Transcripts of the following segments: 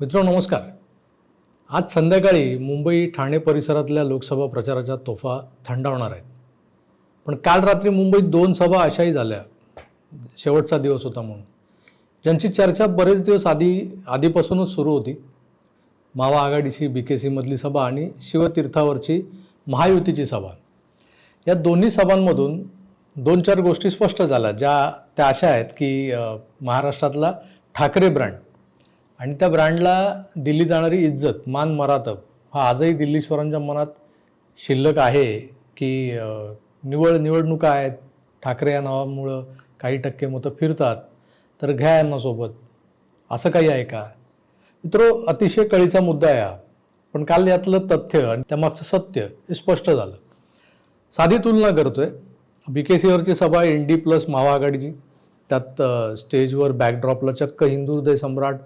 मित्र नमस्कार. आज संध्याकाळी मुंबई ठाणे परिसरातल्या लोकसभा प्रचाराच्या तोफा थंडावणार आहेत. पण काल रात्री मुंबईत दोन सभा अशाही झाल्या. शेवटचा दिवस होता म्हणून. ज्यांची चर्चा बरेच दिवस आधी आधीपासूनच सुरू होती. मावा आघाडीची बी के सीमधली सभा आणि शिवतीर्थावरची महायुतीची सभा. या दोन्ही सभांमधून दोन चार गोष्टी स्पष्ट झाल्या ज्या त्या अशा आहेत की महाराष्ट्रातला ठाकरे ब्रँड आणि त्या ब्रँडला दिली जाणारी इज्जत मान मरातब हा आजही दिल्लीश्वरांच्या मनात शिल्लक आहे की निवड निवडणुका आहेत. ठाकरे या नावामुळं काही टक्के मतं फिरतात. तर घ्या यांना सोबत असं काही आहे का? मित्रो अतिशय कळीचा मुद्दा आहे हा. पण काल यातलं तथ्य आणि त्यामागचं सत्य हे स्पष्ट झालं. साधी तुलना करतोय. बी के सीवरची सभा एन डी प्लस महाआघाडीची त्यात स्टेजवर बॅकड्रॉपला चक्क हिंदू हृदय सम्राट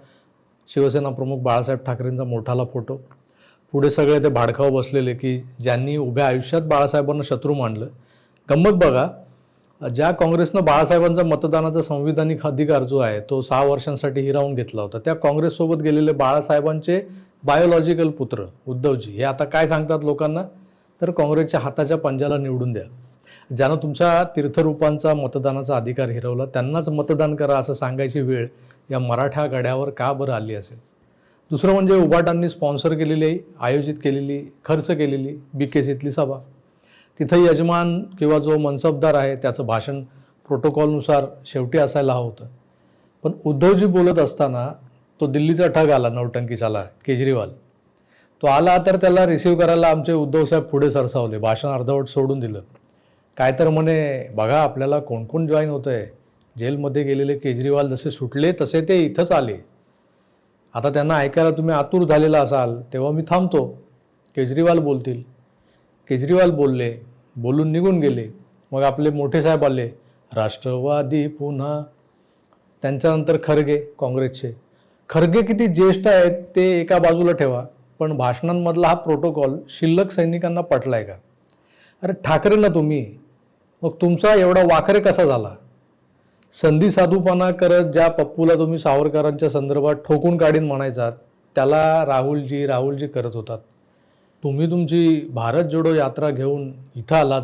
शिवसेना प्रमुख बाळासाहेब ठाकरेंचा मोठाला फोटो. पुढे सगळे ते भाडखाव बसलेले की ज्यांनी उभ्या आयुष्यात बाळासाहेबांना शत्रू मानलं. गंमत बघा ज्या काँग्रेसनं बाळासाहेबांचा मतदानाचा संविधानिक अधिकार जो आहे तो सहा वर्षांसाठी हिरावून घेतला होता. त्या काँग्रेससोबत गेलेले बाळासाहेबांचे बायोलॉजिकल पुत्र उद्धवजी हे आता काय सांगतात लोकांना? तर काँग्रेसच्या हाताच्या पंजाला निवडून द्या. ज्यानं तुमच्या तीर्थरूपांचा मतदानाचा अधिकार हिरवला त्यांनाच मतदान करा असं सांगायची वेळ या मराठा गड्यावर का बरं आली असेल? दुसरं म्हणजे उबाटांनी स्पॉन्सर केलेली आयोजित केलेली खर्च केलेली बी के सीतली सभा. तिथं यजमान किंवा जो मनसबदार आहे त्याचं भाषण प्रोटोकॉलनुसार शेवटी असायला हवं होतं. पण उद्धवजी बोलत असताना तो दिल्लीचा ठग आला नौटंकीचाला केजरीवाल. तो आला तर त्याला रिसीव्ह करायला आमचे उद्धवसाहेब पुढे सरसावले भाषण अर्धवट सोडून दिलं. काय तर म्हणे बघा आपल्याला कोण कोण जॉईन होतं आहे जेलमध्ये गेलेले केजरीवाल जसे सुटले तसे ते इथंच आले. आता त्यांना ऐकायला तुम्ही आतुर झालेला असाल तेव्हा मी थांबतो. केजरीवाल बोलतील. केजरीवाल बोलले बोलून निघून गेले. मग आपले मोठे साहेब आले. राष्ट्रवादी पुन्हा. त्यांच्यानंतर खरगे काँग्रेसचे. खरगे किती ज्येष्ठ आहेत ते एका बाजूला ठेवा. पण भाषणांमधला हा प्रोटोकॉल शिल्लक सैनिकांना पटला आहे का? अरे ठाकरे ना तुम्ही. मग तुमचा एवढा वाखरे कसा झाला? संधी साधूपणा करत ज्या पप्पूला तुम्ही सावरकरांच्या संदर्भात ठोकून काढीन म्हणायचात त्याला राहुलजी राहुलजी करत होतात. तुम्ही तुमची भारत जोडो यात्रा घेऊन इथं आलात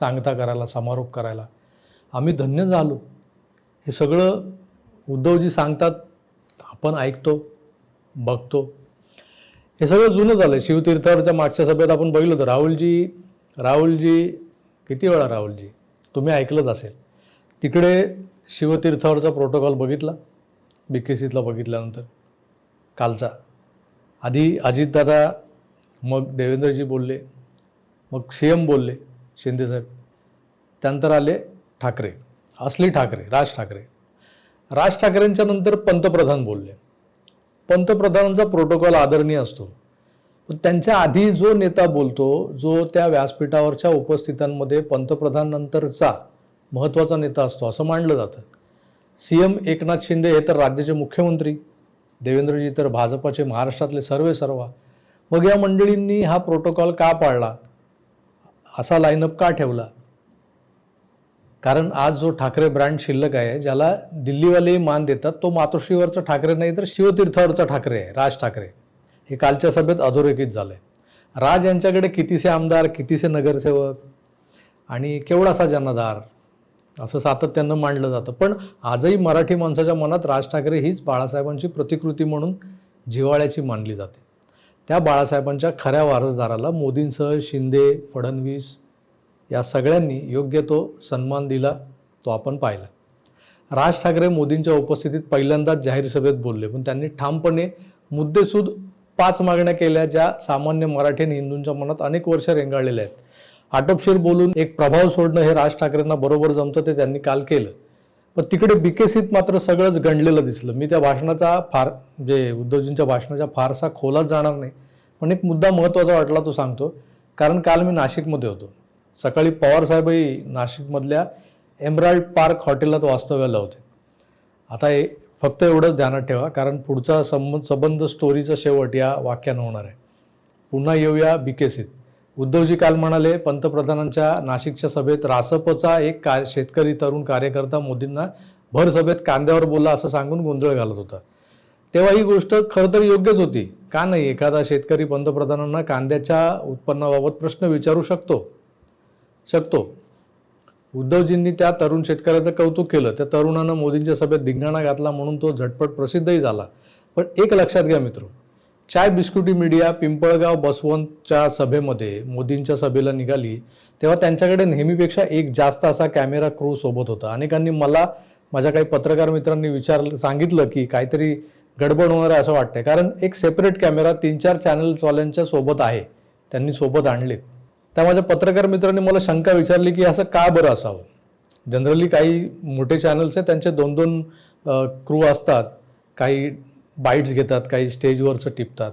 सांगता करायला समारोप करायला. आम्ही धन्य झालो. हे सगळं उद्धवजी सांगतात आपण ऐकतो बघतो. हे सगळं जुनं झालं शिवतीर्थावरच्या मागच्या सभेत आपण बघितलं होतं. राहुलजी राहुलजी किती वेळा राहुलजी? तुम्ही ऐकलंच असेल. तिकडे शिवतीर्थावरचा प्रोटोकॉल बघितला बी के सीतला बघितल्यानंतर कालचा. आधी अजितदादा मग देवेंद्रजी बोलले मग सी एम बोलले शिंदेसाहेब त्यानंतर आले ठाकरे असली ठाकरे राज ठाकरे. राज ठाकरेंच्या नंतर पंतप्रधान बोलले. पंतप्रधानांचा प्रोटोकॉल आदरणीय असतो. पण त्यांच्या आधी जो नेता बोलतो जो त्या व्यासपीठावरच्या उपस्थितांमध्ये पंतप्रधान नंतरचा महत्त्वाचा नेता असतो असं मानलं जातं. सी एम एकनाथ शिंदे हे तर राज्याचे मुख्यमंत्री देवेंद्रजी तर भाजपाचे महाराष्ट्रातले सर्वे सर्वा. मग या मंडळींनी हा प्रोटोकॉल का पाळला? असा लाईनअप का ठेवला? कारण आज जो ठाकरे ब्रँड शिल्लक आहे ज्याला दिल्लीवालेही मान देतात तो मातोश्रीवरचा ठाकरे नाही तर शिवतीर्थावरचा ठाकरे आहे राज ठाकरे. हे कालच्या सभेत अधोरेखित झालंय. राज यांच्याकडे कितीसे आमदार कितीसे नगरसेवक? आणि केवढासा जनाधार? असं सातत्यानं मांडलं जातं. पण आजही मराठी माणसाच्या मनात राज ठाकरे हीच बाळासाहेबांची प्रतिकृती म्हणून जिव्हाळ्याची मानली जाते. त्या बाळासाहेबांच्या खऱ्या वारसदाराला मोदींसह शिंदे फडणवीस या सगळ्यांनी योग्य तो सन्मान दिला तो आपण पाहिला. राज ठाकरे मोदींच्या उपस्थितीत पहिल्यांदाच जाहीर सभेत बोलले पण त्यांनी ठामपणे मुद्देसूद पाच मागण्या केल्या ज्या सामान्य मराठी आणि हिंदूंच्या मनात अनेक वर्ष रेंगाळलेल्या आहेत. आटोपशीर बोलून एक प्रभाव सोडणं हे राज ठाकरेंना बरोबर जमतं ते त्यांनी काल केलं. पण तिकडे बिकेसीत मात्र सगळंच गणलेलं दिसलं. मी त्या भाषणाचा फार जे उद्धवजींच्या भाषणाच्या फारसा खोलात जाणार नाही पण एक मुद्दा महत्त्वाचा वाटला तो सांगतो. कारण काल मी नाशिकमध्ये होतो. सकाळी पवारसाहेबही नाशिकमधल्या एमराल्ड पार्क हॉटेलात वास्तव्याला होते. आता हे फक्त एवढंच ध्यानात ठेवा कारण पुढचा संबंध संबंध स्टोरीचा शेवट या वाक्यानं होणार आहे. पुन्हा येऊया बिकेसीत उद्धवजी काल म्हणाले पंतप्रधानांच्या नाशिकच्या सभेत रासपचा एक का शेतकरी तरुण कार्यकर्ता मोदींना भर सभेत कांद्यावर बोलला असं सांगून गोंधळ घालत होता. तेव्हा ही गोष्ट खरं तर योग्यच होती. का नाही? एखादा शेतकरी पंतप्रधानांना कांद्याच्या उत्पन्नाबाबत प्रश्न विचारू शकतो. शकतो. उद्धवजींनी त्या तरुण शेतकऱ्याचं कौतुक केलं. त्या तरुणानं मोदींच्या सभेत धिंगाणा घातला म्हणून तो झटपट प्रसिद्धही झाला. पण एक लक्षात घ्या मित्र चाय बिस्कुटी मीडिया पिंपळगाव बसवंतच्या सभेमध्ये मोदींच्या सभेला निघाली तेव्हा त्यांच्याकडे नेहमीपेक्षा एक जास्त असा कॅमेरा क्रू सोबत होता. अनेकांनी मला माझ्या काही पत्रकार मित्रांनी विचारलं सांगितलं की काहीतरी गडबड होणार आहे असं वाटतंय. कारण एक सेपरेट कॅमेरा तीन चार चॅनल्सवाल्यांच्या सोबत आहे. त्यांनी सोबत आणलेत. त्या माझ्या पत्रकार मित्रांनी मला शंका विचारली की असं का बरं असावं? जनरली काही मोठे चॅनल्स आहेत त्यांचे दोन दोन क्रू असतात. काही बाईट्स घेतात काही स्टेजवरचं टिपतात.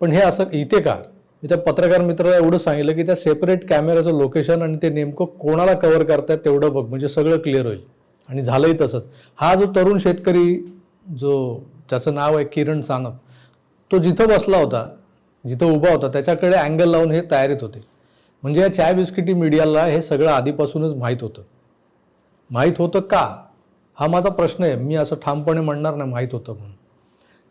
पण हे असं इथे का? मी त्या पत्रकार मित्राला एवढं सांगितलं की त्या सेपरेट कॅमेऱ्याचं लोकेशन आणि ते नेमकं कोणाला कव्हर करतात तेवढं बघ म्हणजे सगळं क्लिअर होईल. आणि झालंही तसंच. हा जो तरुण शेतकरी जो त्याचं नाव आहे किरण सानप तो जिथं बसला होता जिथं उभा होता त्याच्याकडे अँगल लावून हे तयारीत होते. म्हणजे या चाय बिस्किटी मीडियाला हे सगळं आधीपासूनच माहीत होतं. माहीत होतं का? हा माझा प्रश्न आहे. मी असं ठामपणे म्हणणार नाही माहीत होतं म्हणून.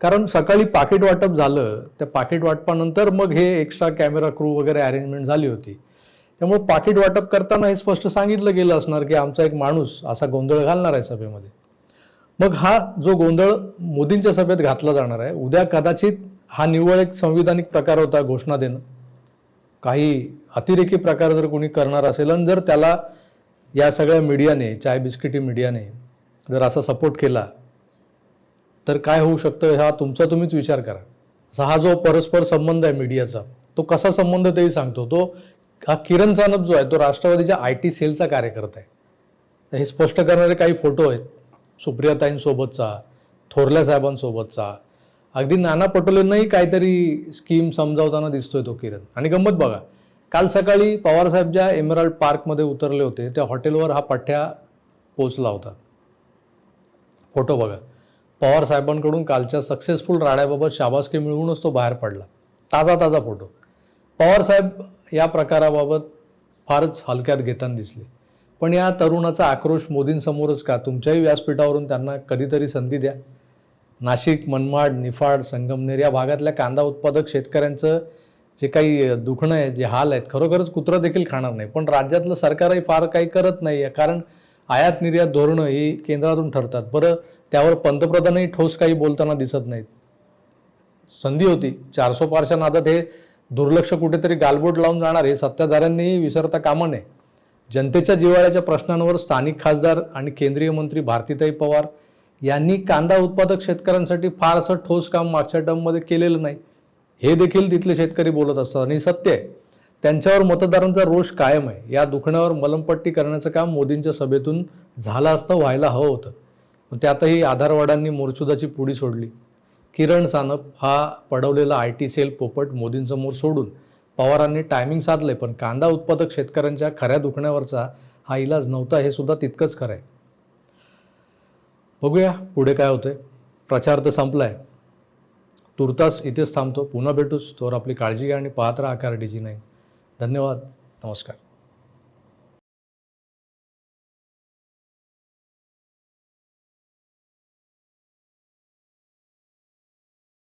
कारण सकाळी पाकिट वाटप झालं त्या पाकिट वाटपानंतर मग हे एक्स्ट्रा कॅमेरा क्रू वगैरे अरेंजमेंट झाली होती. त्यामुळे पाकिट वाटप करताना हे स्पष्ट सांगितलं गेलं असणार की आमचा एक माणूस असा गोंधळ घालणार आहे सभेमध्ये. मग हा जो गोंधळ मोदींच्या सभेत घातला जाणार आहे उद्या कदाचित हा निव्वळ एक संविधानिक प्रकार होता घोषणा देणं. काही अतिरेकी प्रकार जर कोणी करणार असेल आणि जर त्याला या सगळ्या मीडियाने चाय बिस्किटी मीडियाने जर असा सपोर्ट केला तर काय होऊ शकतं हा तुमचा तुम्हीच विचार करा. असा हा जो परस्पर संबंध आहे मीडियाचा तो कसा संबंध तेही सांगतो. तो हा किरण सानप जो आहे तो राष्ट्रवादीच्या आय टी सेलचा कार्यकर्ता आहे. तर हे स्पष्ट करणारे काही फोटो आहेत. सुप्रियाताईंसोबतचा थोरल्या साहेबांसोबतचा. अगदी नाना पटोलेंनाही काहीतरी स्कीम समजावताना दिसतोय तो किरण. आणि गंमत बघा काल सकाळी पवारसाहेब ज्या एमराल्ड पार्कमध्ये उतरले होते त्या हॉटेलवर हा पठ्ठ्या पोचला होता. फोटो बघा. पवार साहेबांकडून कालच्या सक्सेसफुल राड्याबाबत शाबासकी मिळवूनच तो बाहेर पडला. ताजा ताजा फोटो. पवार साहेब या प्रकाराबाबत फारच हलक्यात घेताना दिसले. पण या तरुणाचा आक्रोश मोदींसमोरच का? तुमच्याही व्यासपीठावरून त्यांना कधीतरी संधी द्या. नाशिक मनमाड निफाड संगमनेर या भागातल्या कांदा उत्पादक शेतकऱ्यांचं जे काही दुखणं आहे जे हाल आहेत खरोखरच कुत्रं देखील खाणार नाही. पण राज्यातलं सरकारही फार काही करत नाही आहे कारण आयात निर्यात धोरणं ही केंद्रातून ठरतात. बरं त्यावर पंतप्रधानही ठोस काही बोलताना दिसत नाहीत. संधी होती. चारसो पारशा नादात हे दुर्लक्ष कुठेतरी गालबोट लावून जाणार हे सत्ताधाऱ्यांनीही विसरता कामा नये. जनतेच्या जिव्हाळ्याच्या प्रश्नांवर स्थानिक खासदार आणि केंद्रीय मंत्री भारतीताई पवार यांनी कांदा उत्पादक शेतकऱ्यांसाठी फारसं ठोस काम मागच्या टर्ममध्ये केलेलं नाही. हे देखील तिथले शेतकरी बोलत असतात आणि सत्य आहे. त्यांच्यावर मतदारांचा रोष कायम आहे. या दुखण्यावर मलमपट्टी करण्याचं काम मोदींच्या सभेतून झालं असतं व्हायला हवं होतं. त्यातही आधारवाडांनी मोरचुदाची पुडी सोडली. किरण सानप हा पडवलेला आय टी सेल पोपट मोदींसमोर सोडून पवारांनी टायमिंग साधले पण कांदा उत्पादक शेतकऱ्यांच्या खऱ्या दुखण्यावरचा हा इलाज नव्हता हे सुद्धा तितकंच खरं आहे. बघूया पुढे काय होतंय. प्रचार तर संपलाय. तुर्तास इथेच थांबतो. पुन्हा भेटूच. तोवर आपली काळजी घ्या आणि पाहत राहा आकार डीजी नाही धन्यवाद. नमस्कार.